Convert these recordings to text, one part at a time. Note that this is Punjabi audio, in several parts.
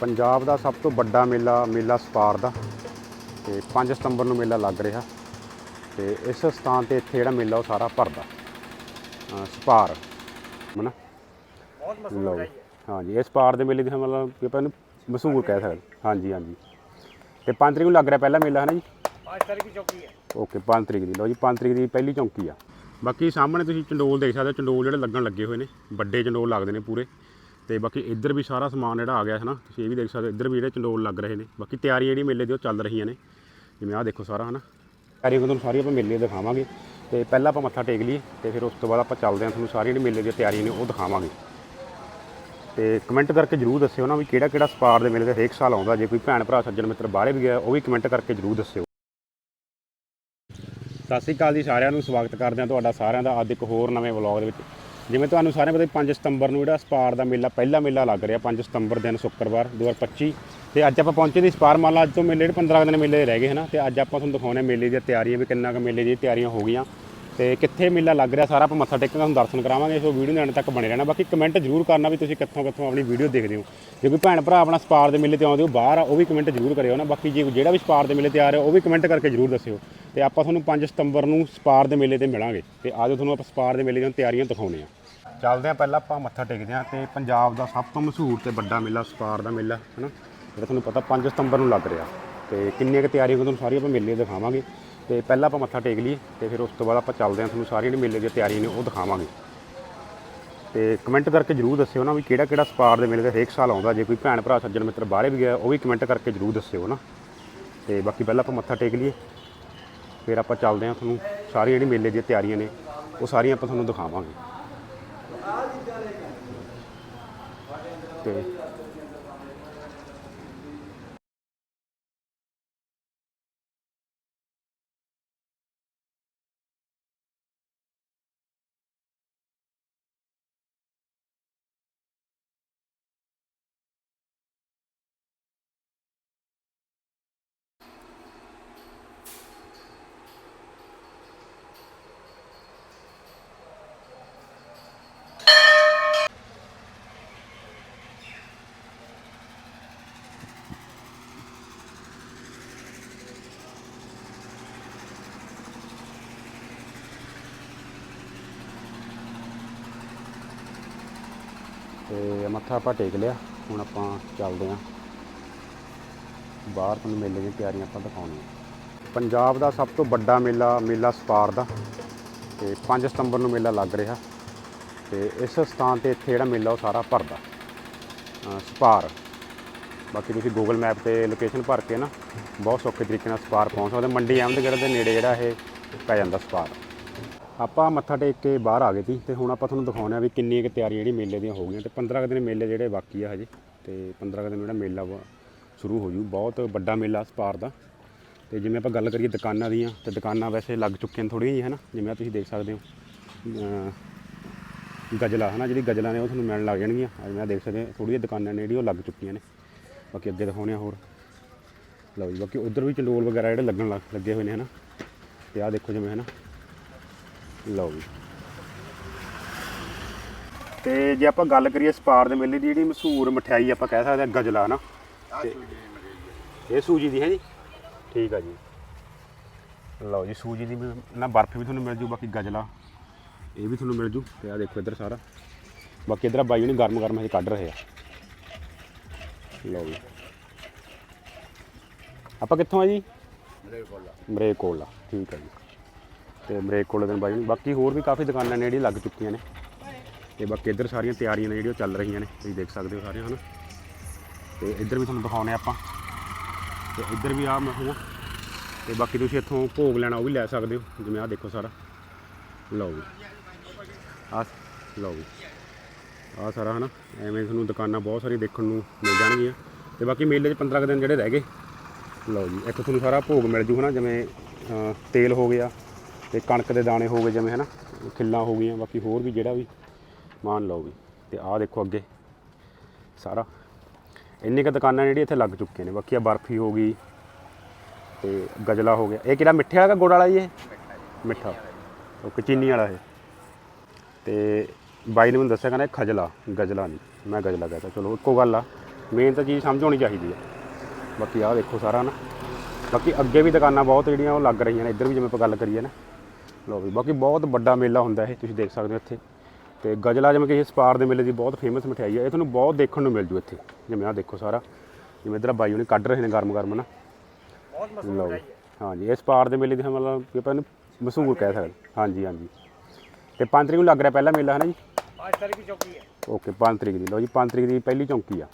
ਪੰਜਾਬ ਦਾ ਸਭ ਤੋਂ ਵੱਡਾ ਮੇਲਾ ਮੇਲਾ ਸਪਾਰ ਦਾ ਤੇ 5 ਸਤੰਬਰ ਨੂੰ ਮੇਲਾ ਲੱਗ ਰਿਹਾ ਤੇ ਇਸ ਸਥਾਨ ਤੇ ਇੱਥੇ ਜਿਹੜਾ ਮੇਲਾ ਉਹ ਸਾਰਾ ਭਰਦਾ। ਸਪਾਰ ਹਨਾ? ਬਹੁਤ ਮਸ਼ਹੂਰ ਹੈ ਹਾਂਜੀ ਇਸ ਪਾਰ ਦੇ ਮੇਲੇ ਦੀ ਮਤਲਬ ਆਪਾਂ ਇਹਨੂੰ ਮਸ਼ਹੂਰ ਕਹਿ ਸਕਦੇ ਹਾਂਜੀ ਹਾਂਜੀ। ਤੇ 5 ਤਰੀਕ ਨੂੰ ਲੱਗ ਰਿਹਾ ਪਹਿਲਾ ਮੇਲਾ ਹੈ ਨਾ ਜੀ? 5 ਤਰੀਕ ਦੀ ਚੌਕੀ ਹੈ। ਓਕੇ 5 ਤਰੀਕ ਦੀ। ਲਓ ਜੀ 5 ਤਰੀਕ ਦੀ ਪਹਿਲੀ ਚੌਕੀ ਆ। ਬਾਕੀ ਸਾਹਮਣੇ ਤੁਸੀਂ ਚੰਡੋਲ ਦੇਖ ਸਕਦੇ ਹੋ ਚੰਡੋਲ ਜਿਹੜੇ ਲੱਗਣ ਲੱਗੇ ਹੋਏ ਨੇ। ਵੱਡੇ ਚੰਡੋਲ ਲੱਗਦੇ ਨੇ ਪੂਰੇ। ਤੇ ਬਾਕੀ ਇੱਧਰ ਵੀ ਸਾਰਾ ਸਮਾਨ ਜਿਹੜਾ ਆ ਗਿਆ ਹੈ ਨਾ, ਤੁਸੀਂ ਇਹ ਵੀ ਦੇਖ ਸਕਦੇ ਹੋ, ਇੱਧਰ ਵੀ ਜਿਹੜੇ ਚੰਡੋਲ ਲੱਗ ਰਹੇ ਨੇ। ਬਾਕੀ ਤਿਆਰੀ ਜਿਹੜੀ ਮੇਲੇ ਦੀ ਉਹ ਚੱਲ ਰਹੀਆਂ ਨੇ। ਜਿਵੇਂ ਆਹ ਦੇਖੋ ਸਾਰਾ, ਹਨਾ। ਤਿਆਰੀ ਤੁਹਾਨੂੰ ਸਾਰੀ ਆਪਾਂ ਮੇਲੇ ਦਿਖਾਵਾਂਗੇ। ਤੇ ਪਹਿਲਾਂ ਆਪਾਂ ਮੱਥਾ ਟੇਕ ਲਈਏ ਤੇ ਫਿਰ ਉਸ ਤੋਂ ਬਾਅਦ ਆਪਾਂ ਚੱਲਦੇ ਹਾਂ, ਤੁਹਾਨੂੰ ਸਾਰੀ ਜਿਹੜੀ ਮੇਲੇ ਦੀਆਂ ਤਿਆਰੀਆਂ ਨੇ ਉਹ ਦਿਖਾਵਾਂਗੇ। ਤੇ ਕਮੈਂਟ ਕਰਕੇ ਜਰੂਰ ਦੱਸਿਓ ਨਾ ਵੀ ਕਿਹੜਾ ਕਿਹੜਾ ਸਪਾਰ ਦੇ ਮੇਲੇ ਤੇ ਹਰੇਕ ਸਾਲ ਆਉਂਦਾ। ਜੇ ਕੋਈ ਭੈਣ, ਭਰਾ, ਸੱਜਣ, ਮਿੱਤਰ ਬਾਹਰੇ ਵੀ ਗਿਆ, ਉਹ ਵੀ ਕਮੈਂਟ ਕਰਕੇ ਜਰੂਰ ਦੱਸਿਓ। ਸਤਿ ਸ਼੍ਰੀ ਅਕਾਲ ਜੀ ਸਾਰਿਆਂ ਨੂੰ, ਸਵਾਗਤ ਕਰਦੇ ਹਾਂ ਤੁਹਾਡਾ ਸਾਰਿਆਂ ਦਾ ਅੱਜ ਇੱਕ ਹੋਰ ਨਵੇਂ ਵਲੌਗ ਦੇ ਵਿੱਚ। ਜਿਵੇਂ ਤੁਹਾਨੂੰ ਸਾਰਿਆਂ ਪਤਾ 5 ਸਤੰਬਰ ਨੂੰ ਜਿਹੜਾ ਸਪਾਰ ਦਾ ਮੇਲਾ, ਪਹਿਲਾ ਮੇਲਾ ਲੱਗ ਰਿਹਾ 5 ਸਤੰਬਰ ਦਿਨ ਸ਼ੁੱਕਰਵਾਰ 2025 ਤੇ ਅੱਜ ਆਪਾਂ ਪਹੁੰਚੇ ਦੀ ਸਪਾਰ ਮਾਲਾ, ਅੱਜ ਤੋਂ ਮੇਲੇ ਜਿਹੜੇ 15 ਕੁ ਦਿਨ ਮੇਲੇ ਰਹਿ ਗਏ ਹਨਾ, ਤੇ ਅੱਜ ਆਪਾਂ ਤੁਹਾਨੂੰ ਦਿਖਾਉਣੇ ਮੇਲੇ ਦੀਆਂ ਤਿਆਰੀਆਂ ਵੀ ਕਿੰਨਾ ਕੁ ਮੇਲੇ ਦੀਆਂ ਤਿਆਰੀਆਂ ਹੋ ਗਈਆਂ। ਤੇ ਕਿੱਥੇ ਮੇਲਾ ਲੱਗ ਰਿਹਾ ਸਾਰਾ ਆਪਾਂ ਮੱਥਾ ਟੇਕ ਕੇ ਤੁਹਾਨੂੰ ਦਰਸ਼ਨ ਕਰਾਵਾਂਗੇ, ਸੋ ਵੀਡੀਓ ਦੇ ਐਂਡ ਤੱਕ ਬਣੇ ਰਹਿਣਾ। ਬਾਕੀ ਕਮੈਂਟ ਜ਼ਰੂਰ ਕਰਨਾ ਵੀ ਤੁਸੀਂ ਕਿੱਥੋਂ ਕਿੱਥੋਂ ਆਪਣੀ ਵੀਡੀਓ ਦੇਖਦੇ ਹੋ। ਜੇ ਕੋਈ ਭੈਣ ਭਰਾ ਆਪਣਾ ਸਪਾਰ ਦੇ ਮੇਲੇ ਤੇ ਆਉਂਦੇ ਹੋ, ਬਾਹਰ ਆ, ਉਹ ਵੀ ਕਮੈਂਟ ਜ਼ਰੂਰ ਕਰਿਓ ਨਾ। ਬਾਕੀ ਜੇ ਜਿਹੜਾ ਵੀ ਸਪਾਰ ਦੇ ਮੇਲੇ ਤੇ ਆ ਰਿਹਾ ਉਹ ਵੀ ਕਮੈਂਟ ਕਰਕੇ ਜ਼ਰੂਰ ਦੱਸਿਓ। ਤੇ ਆਪਾਂ ਤੁਹਾਨੂੰ 5 ਸਤੰਬਰ ਨੂੰ ਸਪਾਰ ਦੇ ਮੇਲੇ ਤੇ ਮਿਲਾਂਗੇ। ਤੇ ਆਜੋ ਤੁਹਾਨੂੰ ਆਪਾਂ ਸਪਾਰ ਦੇ ਮੇਲੇ ਦੀਆਂ ਤਿਆਰੀਆਂ ਦਿਖਾਉਣੇ ਆ ਚੱਲਦੇ ਆ ਪਹਿਲਾਂ ਆਪਾਂ ਮੱਥਾ ਟੇਕਦੇ ਆ ਤੇ ਪੰਜਾਬ ਦਾ ਸਭ ਤੋਂ ਮਸ਼ਹੂਰ ਤੇ ਵੱਡਾ ਮੇਲਾ ਸਪਾਰ ਦਾ ਮੇਲਾ, ਹਨਾ? ਜਿਹੜਾ ਤੁਹਾਨੂੰ ਪਤਾ 5 ਸਤੰਬਰ ਨੂੰ ਲੱਗ ਰਿਹਾ। ਤੇ ਕਿੰਨੀਆਂ ਕੁ ਤਿਆਰੀਆਂ ਤੁਹਾਨੂੰ ਸਾਰੀ ਆਪਾਂ ਮੇਲੇ ਦਿਖਾਵਾਂਗੇ। ਤੇ ਪਹਿਲਾਂ ਆਪਾਂ ਮੱਥਾ ਟੇਕ ਲਈਏ ਤੇ ਫਿਰ ਉਸ ਤੋਂ ਬਾਅਦ ਆਪਾਂ ਚੱਲਦੇ ਹਾਂ। ਤੁਹਾਨੂੰ ਸਾਰੀ ਜਿਹੜੀ ਮੇਲੇ ਦੀਆਂ ਤਿਆਰੀਆਂ ਨੇ ਉਹ ਦਿਖਾਵਾਂਗੇ। ਤੇ ਕਮੈਂਟ ਕਰਕੇ ਜਰੂਰ ਦੱਸਿਓ ਨਾ ਵੀ ਕਿਹੜਾ ਕਿਹੜਾ ਸਪਾਰ ਦੇ ਮੇਲੇ ਤੇ ਹਰੇਕ ਸਾਲ ਆਉਂਦਾ। ਜੇ ਕੋਈ ਭੈਣ, ਭਰਾ, ਸੱਜਣ, ਮਿੱਤਰ ਬਾਹਰੇ ਵੀ ਗਿਆ, ਉਹ ਵੀ ਕਮੈਂਟ ਕਰਕੇ ਜਰੂਰ ਦੱਸਿਓ ਨਾ। ਤੇ ਬਾਕੀ ਪਹਿਲਾਂ ਆਪਾਂ ਮੱਥਾ ਟੇਕ ਲਈਏ, ਫਿਰ ਆਪਾਂ ਚੱਲਦੇ ਹਾਂ ਤੁਹਾਨੂੰ ਸਾਰੀ ਜਿਹੜੀ ਮੇਲੇ ਦੀਆਂ ਤਿਆਰੀਆਂ ਨੇ, ਉਹ ਸਾਰੀਆਂ ਆਪਾਂ ਤੁਹਾਨੂੰ ਦਿਖਾਵਾਂਗੇ। ਤੇ ਤੇ ਮੱਥਾ ਆਪਾਂ ਟੇਕ ਲਿਆ। ਹੁਣ ਆਪਾਂ ਚੱਲਦੇ ਹਾਂ। ਬਾਹਰ ਤੁਹਾਨੂੰ ਮੇਲੇ ਦੀਆਂ ਤਿਆਰੀਆਂ ਆਪਾਂ ਦਿਖਾਉਣੀਆਂ। ਪੰਜਾਬ ਦਾ ਸਭ ਤੋਂ ਵੱਡਾ ਮੇਲਾ ਮੇਲਾ ਸਪਾਰ ਦਾ। ਤੇ 5 ਸਤੰਬਰ ਨੂੰ ਮੇਲਾ ਲੱਗ ਰਿਹਾ। ਤੇ ਇਸ ਸਥਾਨ ਤੇ ਇੱਥੇ ਜਿਹੜਾ ਮੇਲਾ ਉਹ ਸਾਰਾ ਭਰਦਾ। ਸਪਾਰ। ਬਾਕੀ ਤੁਸੀਂ ਗੂਗਲ ਮੈਪ ਤੇ ਲੋਕੇਸ਼ਨ ਭਰ ਕੇ ਨਾ, ਬਹੁਤ ਸੌਖੇ ਤਰੀਕੇ ਨਾਲ ਸਪਾਰ ਪਹੁੰਚ ਸਕਦੇ ਮੰਡੀ ਅਹਿਮਦਗੜ੍ਹ ਦੇ ਨੇੜੇ ਜਿਹੜਾ ਇਹ ਪੈ ਜਾਂਦਾ ਸਪਾਰ। ਆਪਾਂ ਮੱਥਾ ਟੇਕ ਕੇ ਬਾਹਰ ਆ ਗਏ ਸੀ ਤੇ ਹੁਣ ਆਪਾਂ ਤੁਹਾਨੂੰ ਦਿਖਾਉਂਦੇ ਆ ਵੀ ਕਿੰਨੀ ਕੁ ਤਿਆਰੀਆਂ ਜਿਹੜੀ ਮੇਲੇ ਦੀਆਂ ਹੋ ਗਈਆਂ ਤੇ 15 ਕੁ ਦਿਨ ਮੇਲੇ ਜਿਹੜੇ ਬਾਕੀ ਆ ਹਜੇ ਤੇ 15 ਕੁ ਦਿਨ ਜਿਹੜਾ ਮੇਲਾ ਵਾ ਸ਼ੁਰੂ ਹੋ ਜੂ। ਬਹੁਤ ਵੱਡਾ ਮੇਲਾ ਸਪਾਰ ਦਾ। ਤੇ ਜਿਵੇਂ ਆਪਾਂ ਗੱਲ ਕਰੀਏ ਦੁਕਾਨਾਂ ਦੀਆਂ ਤੇ ਦੁਕਾਨਾਂ ਵੈਸੇ ਲੱਗ ਚੁੱਕੀਆਂ ਨੇ ਥੋੜ੍ਹੀਆਂ ਜਿਹੀਆਂ ਹਨਾ ਜਿਵੇਂ ਆਹ ਤੁਸੀਂ ਦੇਖ ਸਕਦੇ ਹੋ। ਅਹ ਗਜਲਾ ਹਨਾ ਜਿਹੜੀ ਗਜਲਾਂ ਨੇ ਉਹ ਤੁਹਾਨੂੰ ਮਿਲਣ ਲੱਗ ਜਾਣਗੀਆਂ। ਅੱਜ ਮੈਂ ਦੇਖ ਸਕਦੇ ਥੋੜ੍ਹੀਆਂ ਦੁਕਾਨਾਂ ਨੇ ਜਿਹੜੀ ਉਹ ਲੱਗ ਚੁੱਕੀਆਂ ਨੇ। ਬਾਕੀ ਅੱਗੇ ਦਿਖਾਉਂਦੇ ਆ ਹੋਰ। ਲਓ ਜੀ, ਬਾਕੀ ਉਧਰ ਵੀ ਚੰਡੋਲ ਵਗੈਰਾ ਜਿਹੜੇ ਲੱਗਣ ਲੱਗ, ਲੱਗੇ ਹੋਏ ਨੇ ਹਨਾ ਤੇ ਆਹ ਦੇਖੋ ਜਿਵੇਂ ਹਨਾ ਲਓ ਜੀ। ਤੇ ਜੇ ਆਪਾਂ ਗੱਲ ਕਰੀਏ ਸਪਾਰ ਦੇ ਮੇਲੇ ਦੀ ਜਿਹੜੀ ਮਸ਼ਹੂਰ ਮਠਿਆਈ ਆਪਾਂ ਕਹਿ ਸਕਦੇ ਹਾਂ ਗਜਲਾ ਨਾ ਤੇ ਇਹ ਸੂਜੀ ਦੀ ਹੈ ਜੀ? ਠੀਕ ਆ ਜੀ। ਲਓ ਜੀ ਸੂਜੀ ਦੀ ਵੀ ਨਾ ਬਰਫ ਵੀ ਤੁਹਾਨੂੰ ਮਿਲ ਜੂ ਬਾਕੀ ਗਜਲਾ ਇਹ ਵੀ ਤੁਹਾਨੂੰ ਮਿਲ ਜੂ। ਤੇ ਆ ਦੇਖੋ ਇੱਧਰ ਸਾਰਾ। ਬਾਕੀ ਇੱਧਰ ਆ ਬਾਈ ਨੂੰ ਗਰਮ ਗਰਮ ਹਜੇ ਕੱਢ ਰਹੇ ਆ। ਲਓ ਜੀ। ਆਪਾਂ ਕਿੱਥੋਂ ਆ ਜੀ? ਮਰੇਕੋਲਾ ਠੀਕ ਆ ਜੀ। ਤੇ ਮਰੇਕੋਲਾ ਦੇ ਬਾਈ ਬਾਕੀ ਹੋਰ ਵੀ ਕਾਫੀ ਦੁਕਾਨਾਂ ਨੇ ਜਿਹੜੀਆਂ ਲੱਗ ਚੁੱਕੀਆਂ ਨੇ। ਤੇ ਬਾਕੀ ਇੱਧਰ ਸਾਰੀਆਂ ਤਿਆਰੀਆਂ ਨੇ ਜਿਹੜੀਆਂ ਉਹ ਚੱਲ ਰਹੀਆਂ ਨੇ। ਤੁਸੀਂ ਦੇਖ ਸਕਦੇ ਹੋ ਸਾਰੇ ਹਨ? ਤੇ ਇੱਧਰ ਵੀ ਤੁਹਾਨੂੰ ਦਿਖਾਉਣੇ ਆਪਾਂ। ਤੇ ਇੱਧਰ ਵੀ ਆ ਮਹੂ ਤੇ ਬਾਕੀ ਤੁਸੀਂ ਇੱਥੋਂ ਭੋਗ ਲੈਣਾ ਉਹ ਵੀ ਲੈ ਸਕਦੇ ਹੋ। ਜਿਵੇਂ ਆਹ ਦੇਖੋ ਸਾਰਾ। ਲਓ ਜੀ। ਆ ਲਓ ਜੀ। ਆ ਸਾਰਾ, ਹਨਾ? ਐਵੇਂ ਤੁਹਾਨੂੰ ਦੁਕਾਨਾਂ ਬਹੁਤ ਸਾਰੀਆਂ ਦੇਖਣ ਨੂੰ ਮਿਲ ਜਾਣਗੀਆਂ। ਤੇ ਬਾਕੀ ਮੇਲੇ 'ਚ 15 ਕੁ ਦਿਨ ਜਿਹੜੇ ਰਹਿ ਗਏ। ਲਓ ਜੀ। ਇੱਥੋਂ ਤੁਹਾਨੂੰ ਸਾਰਾ ਭੋਗ ਮਿਲ ਜੂ, ਹਨਾ? ਜਿਵੇਂ ਤੇਲ ਹੋ ਗਿਆ। ਤੇ ਕਣਕ ਦੇ ਦਾਣੇ ਹੋ ਗਏ ਜਿਵੇਂ ਹਨਾ, ਖਿੱਲਾਂ ਹੋ ਗਈਆਂ, ਬਾਕੀ ਹੋਰ ਵੀ ਜਿਹੜਾ ਵੀ ਮਾਨ ਲਓ ਵੀ। ਤੇ ਆਹ ਦੇਖੋ ਅੱਗੇ, ਸਾਰਾ। ਇੰਨੇ ਕੁ ਦੁਕਾਨਾਂ ਜਿਹੜੀਆਂ ਇੱਥੇ ਲੱਗ ਚੁੱਕੀਆਂ ਨੇ। ਬਾਕੀ ਆ ਬਰਫੀ ਹੋ ਗਈ ਤੇ ਗਜਲਾ ਹੋ ਗਿਆ। ਇਹ ਕਿਹੜਾ ਮਿੱਠੇ ਵਾਲਾ ਗੁੜ ਵਾਲਾ ਜੀ ਇਹ? ਮਿੱਠਾ। ਉਹ ਚੀਨੀ ਵਾਲਾ ਇਹ। ਤੇ ਬਾਈ ਨੇ ਮੈਨੂੰ ਦੱਸਿਆ, ਕਹਿੰਦਾ ਖਜਲਾ, ਗਜਲਾ ਨਹੀਂ। ਮੈਂ ਗਜਲਾ ਕਹਤਾ, ਚਲੋ ਇੱਕੋ ਗੱਲ ਆ। ਮੇਨ ਤਾਂ ਚੀਜ਼ ਸਮਝ ਹੋਣੀ ਚਾਹੀਦੀ ਹੈ ਬਾਕੀ ਆਹ ਦੇਖੋ ਸਾਰਾ ਨਾ। ਬਾਕੀ ਅੱਗੇ ਵੀ ਦੁਕਾਨਾਂ ਬਹੁਤ ਜਿਹੜੀਆਂ ਉਹ ਲੱਗ ਰਹੀਆਂ ਨੇ। ਇੱਧਰ ਵੀ ਜਿਵੇਂ ਆਪਾਂ ਗੱਲ ਕਰੀਏ ਨਾ। ਲੋ ਵੀ ਬਾਕੀ ਬਹੁਤ ਵੱਡਾ ਮੇਲਾ ਹੁੰਦਾ ਇਹ ਤੁਸੀਂ ਦੇਖ ਸਕਦੇ ਹੋ ਇੱਥੇ। ਤੇ ਗਜਲਾ ਜਿਵੇਂ ਕਿ ਇਹ ਸਪਾਰ ਦੇ ਮੇਲੇ ਦੀ ਬਹੁਤ ਫੇਮਸ ਮਠਿਆਈ ਹੈ ਇਹ ਤੁਹਾਨੂੰ ਬਹੁਤ ਦੇਖਣ ਨੂੰ ਮਿਲ ਜੂ ਇੱਥੇ। ਜਿਵੇਂ ਆ ਦੇਖੋ ਸਾਰਾ ਜਿਵੇਂ ਇਧਰ ਬਾਈ ਉਹਨੇ ਕੱਢ ਰਹੇ ਨੇ ਗਰਮ ਗਰਮ ਨਾ ਬਹੁਤ ਮਸ਼ਹੂਰ ਹੈ। ਹਾਂਜੀ ਇਹ ਸਪਾਰ ਦੇ ਮੇਲੇ ਦੀ ਮਤਲਬ ਕਿ ਆਪਾਂ ਇਹਨੂੰ ਮਸ਼ਹੂਰ ਕਹਿ ਸਕਦੇ ਹਾਂਜੀ ਹਾਂਜੀ। ਤੇ 5 ਤਰੀਕ ਨੂੰ ਲੱਗ ਰਿਹਾ ਪਹਿਲਾ ਮੇਲਾ ਹੈ ਨਾ ਜੀ? 5 ਤਰੀਕ ਦੀ ਚੌਕੀ ਹੈ। ਓਕੇ 5 ਤਰੀਕ ਦੀ। ਲਓ ਜੀ 5 ਤਰੀਕ ਦੀ ਪਹਿਲੀ ਚੌਂਕੀ ਆ।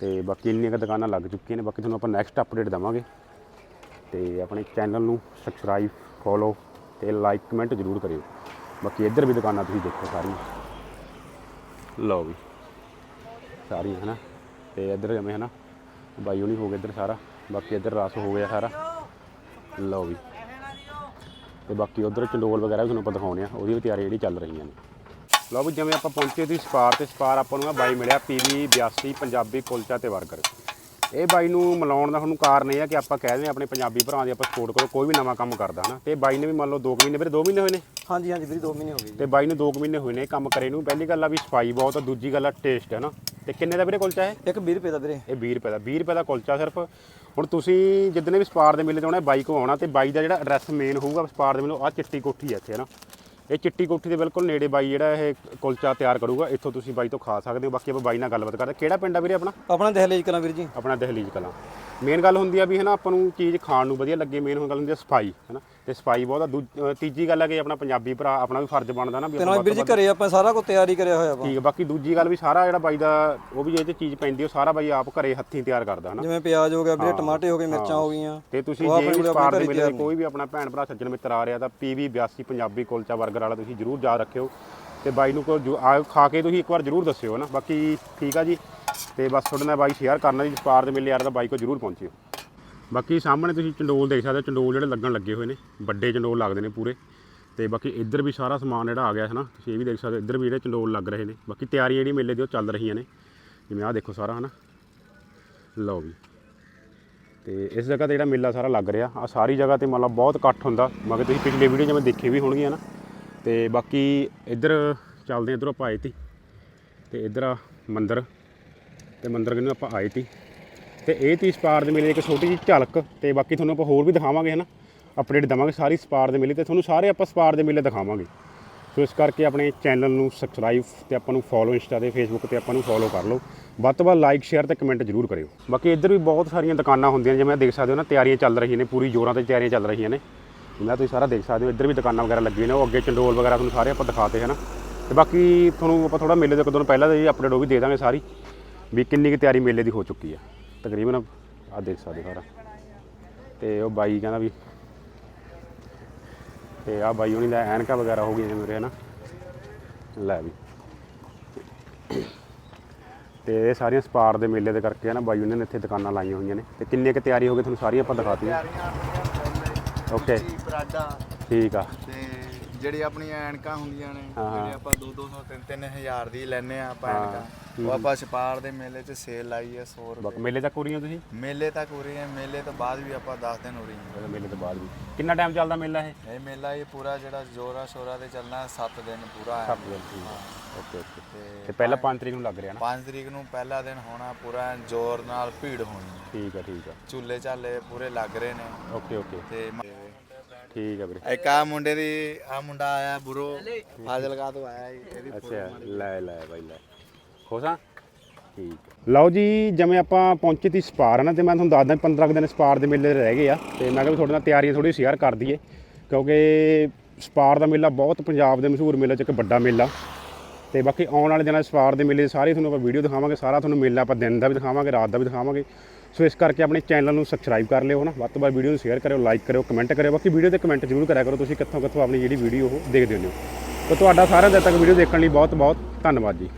ਤੇ ਬਾਕੀ ਇੰਨੀਆਂ ਕ ਦੁਕਾਨਾਂ ਲੱਗ ਚੁੱਕੀਆਂ ਨੇ। ਬਾਕੀ ਤੁਹਾਨੂੰ ਆਪਾਂ ਨੈਕਸਟ ਅਪਡੇਟ ਦਵਾਂਗੇ। ਤੇ ਆਪਣੇ ਚੈਨਲ ਨੂੰ ਸਬਸਕ੍ਰਾਈਬ ਫੋਲੋ ਤੇ ਲਾਈਕ ਕਮੈਂਟ ਜ਼ਰੂਰ ਕਰਿਓ। ਬਾਕੀ ਇੱਧਰ ਵੀ ਦੁਕਾਨਾਂ ਤੁਸੀਂ ਦੇਖੋ ਸਾਰੀਆਂ। ਲਓ ਵੀ, ਸਾਰੀਆਂ, ਹਨਾ? ਤੇ ਇੱਧਰ ਜਿਵੇਂ ਹਨਾ? ਬਾਈ ਹੋਣੀ ਹੋ ਗਿਆ ਇੱਧਰ ਸਾਰਾ। ਬਾਕੀ ਇੱਧਰ ਰਸ ਹੋ ਗਿਆ ਸਾਰਾ। ਲਓ ਵੀ। ਤੇ ਬਾਕੀ ਉਧਰ ਚੰਡੋਲ ਵਗੈਰਾ ਵੀ ਤੁਹਾਨੂੰ ਆਪਾਂ ਦਿਖਾਉਣੇ ਆ ਉਹਦੀ ਵੀ ਤਿਆਰੀ ਜਿਹੜੀ ਚੱਲ ਰਹੀਆਂ ਨੇ। ਲਓ ਵੀ, ਜਿਵੇਂ ਆਪਾਂ ਪਹੁੰਚੇ ਸੀ ਸਪਾਰ, ਤੇ ਸਪਾਰ ਆਪਾਂ ਨੂੰ ਆ ਬਾਈ ਮਿਲਿਆ। ਪੀਵੀ 82 ਪੰਜਾਬੀ, ਕੁਲਚਾ ਤੇ 버ਗਰ ਇਹ ਬਾਈ ਨੂੰ ਮਿਲਾਉਣ ਦਾ ਤੁਹਾਨੂੰ ਕਾਰਨ ਇਹ ਆ ਕਿ ਆਪਾਂ ਕਹਿ ਦਿੰਦੇ ਹਾਂ ਆਪਣੇ ਪੰਜਾਬੀ ਭਰਾਵਾਂ ਦੀ ਆਪਾਂ ਸਪੋਰਟ ਕਰੋ ਕੋਈ ਵੀ ਨਵਾਂ ਕੰਮ ਕਰਦਾ ਹਨਾ। ਤੇ ਬਾਈ ਨੇ ਵੀ ਮੰਨ ਲਓ 2 ਮਹੀਨੇ ਵੀਰੇ 2 ਮਹੀਨੇ ਹੋਏ ਨੇ? ਹਾਂਜੀ ਹਾਂਜੀ ਵੀਰੇ 2 ਮਹੀਨੇ ਹੋ ਗਏ ਤੇ ਬਾਈ ਨੂੰ 2 ਮਹੀਨੇ ਹੋਏ ਨੇ ਕੰਮ ਕਰੇ ਨੂੰ। ਪਹਿਲੀ ਗੱਲ ਆ ਵੀ ਸਫ਼ਾਈ ਬਹੁਤ ਆ ਦੂਜੀ ਗੱਲ ਆ ਟੇਸਟ ਹੈ ਨਾ ਤੇ ਕਿੰਨੇ ਦਾ ਵੀਰੇ ਕੁਲਚਾ ਹੈ ਇੱਕ 20 ਰੁਪਏ ਦਾ ਵੀਰੇ। ਇਹ 20 ਰੁਪਏ ਦਾ 20 ਰੁਪਏ ਦਾ ਕੁਲਚਾ ਸਿਰਫ। ਹੁਣ ਤੁਸੀਂ ਜਿੱਦਨੇ ਵੀ ਸਪਾਰ ਦੇ ਮੇਲੇ ਤੇ ਆਉਣਾ ਬਾਈ ਕੋ ਆਉਣਾ ਤੇ ਬਾਈ ਦਾ ਜਿਹੜਾ ਐਡਰੈਸ ਮੇਨ ਹੋਊਗਾ ਸਪਾਰ ਦੇ ਮੇਲੇ ਆ ਚਿੱਟੀ ਕੋਠੀ ਹੈ ਇੱਥੇ ਨਾ ਇਹ ਚਿੱਟੀ ਕੋਠੀ ਦੇ ਬਿਲਕੁਲ ਨੇੜੇ ਬਾਈ ਜਿਹੜਾ ਇਹ ਕੁਲਚਾ ਤਿਆਰ ਕਰੂਗਾ ਇੱਥੋਂ ਤੁਸੀਂ ਬਾਈ ਤੋਂ ਖਾ ਸਕਦੇ ਹੋ। ਬਾਕੀ ਆਪਾਂ ਬਾਈ ਨਾਲ ਗੱਲਬਾਤ ਕਰਦੇ ਕਿਹੜਾ ਪਿੰਡ ਆ ਵੀਰੇ ਆਪਣਾ? ਆਪਣਾ ਦਹਲੇਜ ਕਰਾਂ ਵੀਰ ਜੀ। ਆਪਣਾ ਦਹਲੀਜ ਕਲਾਂ। ਮੇਨ ਗੱਲ ਹੁੰਦੀ ਆ ਵੀ ਹਨਾ ਆਪਾਂ ਨੂੰ ਚੀਜ਼ ਖਾਣ ਨੂੰ ਵਧੀਆ ਲੱਗੇ। ਮੇਨ ਗੱਲ ਹੁੰਦੀ ਆ ਸਫ਼ਾਈ ਹਨਾ। ਤੇ ਸਫ਼ਾਈ ਬਹੁਤ ਆ। ਦੂ- ਤੀਜੀ ਗੱਲ ਹੈ ਕਿ ਆਪਣਾ ਪੰਜਾਬੀ ਭਰਾ ਆਪਣਾ ਵੀ ਫਰਜ਼ ਬਣਦਾ ਨਾ ਵੀ ਤੇ ਆਪਾਂ ਨਾਲ ਵੀਰ ਜੀ ਘਰੇ ਆਪਾਂ ਸਾਰਾ ਕੁਝ ਤਿਆਰੀ ਕਰਿਆ ਹੋਇਆ ਵਾ। ਠੀਕ ਆ ਬਾਕੀ ਦੂਜੀ ਗੱਲ ਵੀ ਸਾਰਾ ਜਿਹੜਾ ਬਾਈ ਦਾ ਉਹ ਵੀ ਇਹ ਚ ਚੀਜ਼ ਪੈਂਦੀ ਉਹ ਸਾਰਾ ਬਾਈ ਆਪ ਘਰੇ ਹੱਥੀਂ ਤਿਆਰ ਕਰਦਾ ਹਨਾ? ਜਿਵੇਂ ਪਿਆਜ਼ ਹੋ ਗਿਆ ਵੀਰੇ ਟਮਾਟੇ ਹੋ ਗਏ ਮਿਰਚਾਂ ਹੋ ਗਈਆਂ ਤੇ ਤੁਸੀਂ ਉਹ ਜੇ ਆਪਣੇ ਵੀ ਕੋਲ ਸਪਾਰ ਆਪਣੇ ਦੇ ਘਰੇ ਮੇਲੇ ਤਿਆਰ ਤੇ ਕੋਈ ਵੀ ਆਪਣਾ ਭੈਣ ਭਰਾ ਸੱਜਣ ਮਿੱਤਰ ਆ ਰਿਹਾ ਤਾਂ ਪੀਵੀ 82 ਪੰਜਾਬੀ ਕੁਲਚਾ 버ਗਰ ਵਾਲਾ ਤੁਸੀਂ ਜਰੂਰ ਯਾਦ ਰੱਖਿਓ। ਤੇ ਬਾਈ ਨੂੰ ਕੋ ਜੋ- ਆ ਖਾ ਕੇ ਤੁਸੀਂ ਇੱਕ ਵਾਰ ਜਰੂਰ ਦੱਸਿਓ ਨਾ ਬਾਕੀ ਠੀਕ ਆ ਜੀ। ਤੇ ਬਸ ਤੁਹਾਡੇ ਨਾਲ ਬਾਈ ਸ਼ੇਅਰ ਕਰਨਾ ਜੀ ਸਪਾਰ ਦੇ ਮੇਲੇ ਯਾਰ ਤਾਂ ਬਾਈ ਕੋ ਜਰੂਰ ਪਹੁੰਚਿਓ। ਬਾਕੀ ਸਾਹਮਣੇ ਤੁਸੀਂ ਚੰਡੋਲ ਦੇਖ ਸਕਦੇ ਹੋ, ਚੰਡੋਲ ਜਿਹੜੇ ਲੱਗਣ ਲੱਗੇ ਹੋਏ ਨੇ, ਵੱਡੇ ਚੰਡੋਲ ਲੱਗਦੇ ਨੇ ਪੂਰੇ। ਤੇ ਬਾਕੀ ਇੱਧਰ ਵੀ ਸਾਰਾ ਸਮਾਨ ਜਿਹੜਾ ਆ ਗਿਆ ਹੈ ਨਾ, ਤੁਸੀਂ ਇਹ ਵੀ ਦੇਖ ਸਕਦੇ ਹੋ, ਇੱਧਰ ਵੀ ਜਿਹੜੇ ਚੰਡੋਲ ਲੱਗ ਰਹੇ ਨੇ। ਬਾਕੀ ਤਿਆਰੀ ਜਿਹੜੀ ਮੇਲੇ ਦੀ ਉਹ ਚੱਲ ਰਹੀਆਂ ਨੇ। ਜਿਵੇਂ ਆਹ ਦੇਖੋ ਸਾਰਾ, ਹਨਾ? ਲਓ ਵੀ। ਤੇ ਇਸ ਜਗ੍ਹਾ ਤੇ ਜਿਹੜਾ ਮੇਲਾ ਸਾਰਾ ਲੱਗ ਰਿਹਾ ਆ ਸਾਰੀ ਜਗ੍ਹਾ ਤੇ ਮਤਲਬ ਬਹੁਤ ਇਕੱਠ ਹੁੰਦਾ। ਮਗਰ ਤੁਸੀਂ ਪਿਛਲੇ ਵੀਡੀਓ ਜਿਵੇਂ ਦੇਖੇ ਵੀ ਹੋਣਗੀਆਂ ਨਾ ਤੇ ਬਾਕੀ ਇੱਧਰ ਚੱਲਦੇ ਇੱਧਰੋਂ ਆਪਾਂ ਆਏ ਤੀ ਤੇ ਇੱਧਰ ਆ ਮੰਦਿਰ, ਤੇ ਮੰਦਿਰ ਕਿਨੂੰ ਆਪਾਂ ਆਏ ਤੀ ਤੇ ਇਹ ਤੀ ਸਪਾਰ ਦੇ ਮੇਲੇ ਦੀ ਇੱਕ ਛੋਟੀ ਜਿਹੀ ਝਲਕ ਤੇ ਬਾਕੀ ਤੁਹਾਨੂੰ ਆਪਾਂ ਹੋਰ ਵੀ ਦਿਖਾਵਾਂਗੇ, ਹਨਾ? ਅਪਡੇਟ ਦਵਾਂਗੇ ਸਾਰੀ ਸਪਾਰ ਦੇ ਮੇਲੇ ਤੇ, ਤੁਹਾਨੂੰ ਸਾਰੇ ਆਪਾਂ ਸਪਾਰ ਦੇ ਮੇਲੇ ਦਿਖਾਵਾਂਗੇ। ਸੋ ਇਸ ਕਰਕੇ ਆਪਣੇ ਚੈਨਲ ਨੂੰ ਸਬਸਕ੍ਰਾਈਬ ਤੇ ਆਪਾਂ ਨੂੰ ਫੋਲੋ ਇੰਸਟਾ ਤੇ ਫੇਸਬੁੱਕ ਤੇ ਆਪਾਂ ਨੂੰ ਫੋਲੋ ਕਰ ਲਓ। ਵੱਧ ਤੋਂ ਵੱਧ ਲਾਈਕ ਸ਼ੇਅਰ ਤੇ ਕਮੈਂਟ ਜ਼ਰੂਰ ਕਰਿਓ। ਬਾਕੀ ਇੱਧਰ ਵੀ ਬਹੁਤ ਸਾਰੀਆਂ ਦੁਕਾਨਾਂ ਹੁੰਦੀਆਂ ਜਿਵੇਂ ਦੇਖ ਸਕਦੇ ਹੋ ਨਾ, ਤਿਆਰੀਆਂ ਚੱਲ ਰਹੀਆਂ ਨੇ, ਪੂਰੀ ਜ਼ੋਰਾਂ ਤੇ ਤਿਆਰੀਆਂ ਚੱਲ ਰਹੀਆਂ ਨੇ। ਜਿਵੇਂ ਤੁਸੀਂ ਸਾਰਾ ਦੇਖ ਸਕਦੇ ਹੋ, ਇੱਧਰ ਵੀ ਦੁਕਾਨਾਂ ਵਗੈਰਾ ਲੱਗੀਆਂ ਨੇ, ਉਹ ਅੱਗੇ ਚੰਡੋਲ ਵਗੈਰਾ ਤੁਹਾਨੂੰ ਸਾਰੇ ਆਪਾਂ ਦਿਖਾਤੇ, ਹਨ? ਤੇ ਬਾਕੀ ਤੁਹਾਨੂੰ ਆਪਾਂ ਥੋੜਾ ਮੇਲੇ ਦੇ ਇੱਕ ਪਹਿਲਾਂ ਪਹਿਲਾਂ ਦੀ ਅਪਡੇਟ ਉਹ ਵੀ ਦੇ ਦਾਂਗੇ ਸਾਰੀ, ਵੀ ਕਿੰਨੀ ਕੁ ਤਿਆਰੀ ਮੇਲੇ ਦੀ ਹੋ ਚੁੱਕੀ ਆ। ਤਕਰੀਬਨ ਆ ਦੇਖ ਸਕਦੇ ਸਾਰਾ। ਤੇ ਉਹ ਬਾਈ ਕਹਿੰਦਾ ਵੀ ਤੇ ਆ ਬਾਈ ਹੁਣੀ ਦਾ ਐਨਕਾ ਵਗੈਰਾ ਹੋ ਗਈਆਂ ਮੇਰੇ ਹਨਾ? ਲੈ ਵੀ। ਤੇ ਇਹ ਸਾਰੀਆਂ ਸਪਾਰ ਦੇ ਮੇਲੇ ਦੇ ਕਰਕੇ ਨਾ ਬਾਈ ਉਹਨਾਂ ਨੇ ਇੱਥੇ ਦੁਕਾਨਾਂ ਲਾਈਆਂ ਹੋਈਆਂ ਨੇ। ਤੇ ਕਿੰਨੇ ਕੁ ਤਿਆਰੀ ਹੋ ਗਈ ਤੁਹਾਨੂੰ ਸਾਰੀ ਆਪਾਂ ਦਿਖਾਤੀਆਂ ਓਕੇ ਠੀਕ ਆ। ਜਿਹੜੀ ਆਪਣੀਆਂ ਐਨਕਾਂ ਹੁੰਦੀਆਂ ਨੇ ਹਾਂ, ਹਾਂ। ਜਿਹੜੇ ਆਪਾਂ 2 200 3 3000 ਦੀ ਲੈਨੇ ਆ ਆਪਾਂ ਹਾਂ। ਐਨਕਾਂ। ਉਹ ਆਪਾਂ ਛਪਾਰ ਦੇ ਮੇਲੇ 'ਚ ਸੇਲ ਲਾਈ ਹੈ 100 ਬਾਕੀ ਰੁਪਏ। ਮੇਲੇ ਤੱਕ ਹੋ ਰਹੀਆਂ ਤੁਸੀਂ? ਮੇਲੇ ਤੱਕ ਹੋ ਰਹੀ ਹੈ ਮੇਲੇ ਤੋਂ ਬਾਅਦ ਵੀ ਆਪਾਂ 10 ਦਿਨ ਹੋ ਰਹੀ ਹੈ। ਮੇਲੇ ਤੋਂ ਬਾਅਦ ਵੀ। ਕਿੰਨਾ ਟਾਈਮ ਚੱਲਦਾ ਮੇਲਾ ਇਹ? ਇਹ ਮੇਲਾ ਇਹ ਪੂਰਾ ਜਿਹੜਾ ਜ਼ੋਰਾ ਸ਼ੋਰਾ ਤੇ ਚੱਲਣਾ 7 ਦਿਨ ਪੂਰਾ ਹੈ। 7 ਦਿਨ ਠੀਕ ਆ ਓਕੇ ਓਕੇ। ਤੇ ਤੇ ਪਹਿਲਾਂ 5 ਤਰੀਕ ਨੂੰ ਲੱਗ ਰਿਹਾ ਨਾ? 5 ਤਰੀਕ ਨੂੰ ਪਹਿਲਾ ਦਿਨ ਹੋਣਾ ਪੂਰਾ ਐਨ ਜ਼ੋਰ ਨਾਲ ਭੀੜ ਹੋਣੀ। ਠੀਕ ਆ ਠੀਕ ਆ ਝੂਲੇ ਝਾਲੇ ਪੂਰੇ ਲੱਗ ਰਹੇ ਨੇ। Okay okay. ਤੇ ਠੀਕ ਆ ਵੀਰੇ। ਇੱਕ ਆ ਮੁੰਡੇ ਦੀ ਆ ਮੁੰਡਾ ਆਇਆ ਬੁਰੋ। ਫਾਜ਼ਿਲਕਾ ਤੋਂ ਆਇਆ ਜੀ, ਇਹਦੀ ਅੱਛਾ ਲੈ ਲੈ ਬਾਈ ਲੈ। ਖੁਸ਼ਾਂ ਠੀਕ। ਲਓ ਜੀ ਜਿਵੇਂ ਆਪਾਂ ਪਹੁੰਚੇ ਤੀ ਸਪਾਰ ਨਾ ਤੇ ਮੈਂ ਤੁਹਾਨੂੰ ਦੱਸਦਾ 15 ਕੁ ਦਿਨ ਸਪਾਰ ਦੇ ਮੇਲੇ ਰਹਿ ਗਏ ਆ ਤੇ ਮੈਂ ਕਿਹਾ ਵੀ ਤੁਹਾਡੇ ਨਾਲ ਤਿਆਰੀਆਂ ਥੋੜੀ ਸ਼ੇਅਰ ਕਰ ਦਈਏ ਕਿਉਂਕਿ ਸਪਾਰ ਦਾ ਮੇਲਾ ਬਹੁਤ ਪੰਜਾਬ ਦੇ ਮਸ਼ਹੂਰ ਮੇਲੇ ਚ ਇੱਕ ਵੱਡਾ ਮੇਲਾ। ਤੇ ਬਾਕੀ ਆਉਣ ਵਾਲੇ ਦਿਨਾਂ 'ਚ ਸਪਾਰ ਦੇ ਮੇਲੇ ਸਾਰੇ ਤੁਹਾਨੂੰ ਆਪਾਂ ਵੀਡੀਓ ਦਿਖਾਵਾਂਗੇ ਸਾਰਾ ਤੁਹਾਨੂੰ ਮੇਲਾ ਆਪਾਂ ਦਿਨ ਦਾ ਵੀ ਦਿਖਾਵਾਂਗੇ ਰਾਤ ਦਾ ਵੀ ਦਿਖਾਵਾਂਗੇ। ਸੋ ਇਸ ਕਰਕੇ ਆਪਣੇ ਚੈਨਲ ਨੂੰ ਸਬਸਕ੍ਰਾਈਬ ਕਰ ਲਿਓ, ਹਨਾ? ਵੱਧ ਤੋਂ ਵੱਧ ਵੀਡੀਓ ਨੂੰ ਸ਼ੇਅਰ ਕਰਿਓ ਲਾਈਕ ਕਰਿਓ ਕਮੈਂਟ ਕਰਿਓ। ਬਾਕੀ ਵੀਡੀਓ ਤੇ ਕਮੈਂਟ ਜ਼ਰੂਰ ਕਰਿਆ ਕਰੋ। ਤੁਸੀਂ ਕਿੱਥੋਂ ਕਿੱਥੋਂ ਆਪਣੀ ਜਿਹੜੀ ਵੀਡੀਓ ਉਹ ਦੇਖਦੇ ਹੋ। ਤਾਂ ਤੁਹਾਡਾ ਸਾਰਿਆਂ ਦਾ ਤੱਕ ਵੀਡੀਓ ਦੇਖਣ ਲਈ ਬਹੁਤ ਬਹੁਤ ਧੰਨਵਾਦ ਜੀ।